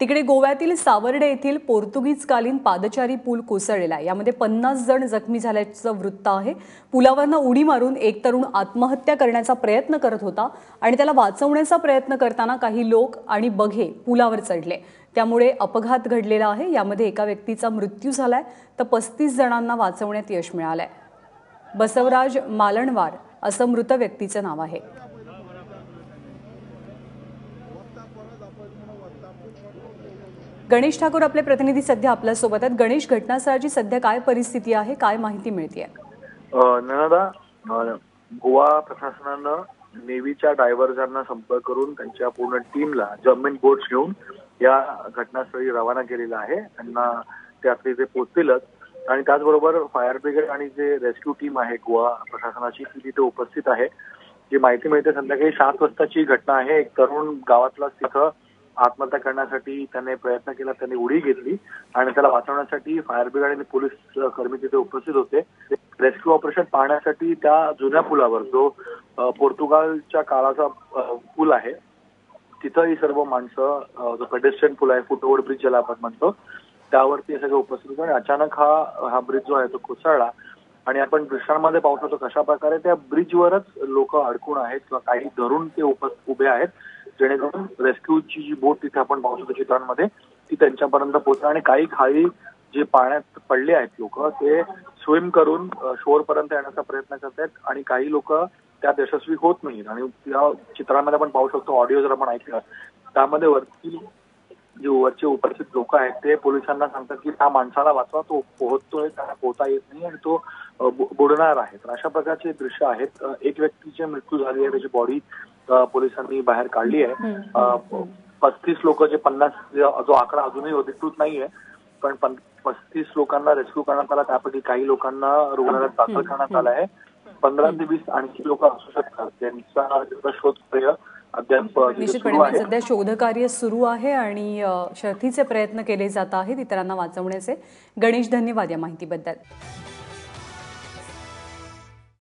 तिकडे गोव्यातील सावर्डे येथील पोर्तुगीजकालीन पादचारी पूल कोसळलेला आहे. यामध्ये पन्नास जण जखमी झाल्याचं वृत्त आहे. पुलावरनं उडी मारून एक तरुण आत्महत्या करण्याचा प्रयत्न करत होता आणि त्याला वाचवण्याचा प्रयत्न करताना काही लोक आणि बघे पुलावर चढले. त्यामुळे अपघात घडलेला आहे. यामध्ये एका व्यक्तीचा मृत्यू झालाय. तर पस्तीस जणांना वाचवण्यात यश मिळालंय. बसवराज मालणवार असं मृत व्यक्तीचं नाव आहे. गणेश ठाकूर आपले प्रतिनिधी सध्या आपल्यासोबत आहेत. गणेश घटनास्थळाची सध्या काय परिस्थिती आहे? काय माहिती मिळते नदा गोवा प्रशासनानं नेव्हीच्या डायव्हर्जांना संपर्क करून त्यांच्या पूर्ण टीमला जर्मन बोट्स घेऊन या घटनास्थळी रवाना केलेला आहे. त्यांना ते आता इथे पोहोचतीलच. आणि त्याचबरोबर फायर ब्रिगेड आणि जे रेस्क्यू टीम आहे गोवा प्रशासनाची ती तिथे उपस्थित आहे. जी माहिती मिळते संध्याकाळी सात वाजताची घटना आहे. एक तरुण गावातला तिथं आत्महत्या करण्यासाठी त्याने प्रयत्न केला त्यांनी उडी घेतली आणि त्याला वाचवण्यासाठी फायर ब्रिगेड आणि पोलीस कर्मी तिथे उपस्थित होते. रेस्क्यू ऑपरेशन पाहण्यासाठी त्या जुन्या पुलावर जो पोर्तुगालच्या काळाचा पूल आहे तिथं ही सर्व माणसं जो पेडेस्ट्रियन पूल आहे फुटओव्हर ब्रिज ज्याला आपण म्हणतो त्यावरती सगळे उपस्थित होते आणि अचानक हा हा ब्रिज जो आहे तो कोसळला आणि आपण दृश्यांमध्ये पाहू शकतो कशा प्रकारे त्या ब्रिजवरच लोक अडकून आहेत किंवा काही धरून ते उभे आहेत. जेणेकरून रेस्क्यूची जी बोट तिथे आपण पाहू शकतो चित्रांमध्ये ती त्यांच्यापर्यंत पोहोचते आणि काही खाली जे पाण्यात पडले आहेत लोक ते स्विम करून शोर पर्यंत येण्याचा प्रयत्न करतात आणि काही लोक त्यात यशस्वी होत नाहीत. आणि त्या चित्रांमध्ये आपण पाहू शकतो ऑडिओ जर आपण ऐकलं त्यामध्ये वरती जे वरचे उपस्थित लोक आहेत ते पोलिसांना सांगतात की त्या माणसाला वाचवा तो पोहोचतोय त्याला पोहता येत नाही आणि तो बुडणार आहे. तर अशा प्रकारचे दृश्य आहेत. एक व्यक्तीचे मृत्यू झाली आहे त्याची बॉडी पोलिसांनी बाहेर काढली आहे. पस्तीस लोक जे पन्नास जो आकडा अजूनही अधिकृत नाहीये पण पस्तीस लोकांना रेस्क्यू करण्यात आला त्यापैकी काही लोकांना रुग्णालयात दाखल करण्यात आलं आहे. पंधरा ते वीस आणखी लोक असू शकतात. त्यांचा शोध अद्याप निश्चितपणे सध्या शोधकार्य सुरू आहे आणि शर्थीचे प्रयत्न केले जात आहेत इतरांना वाचवण्याचे. गणेश धन्यवाद या माहितीबद्दल.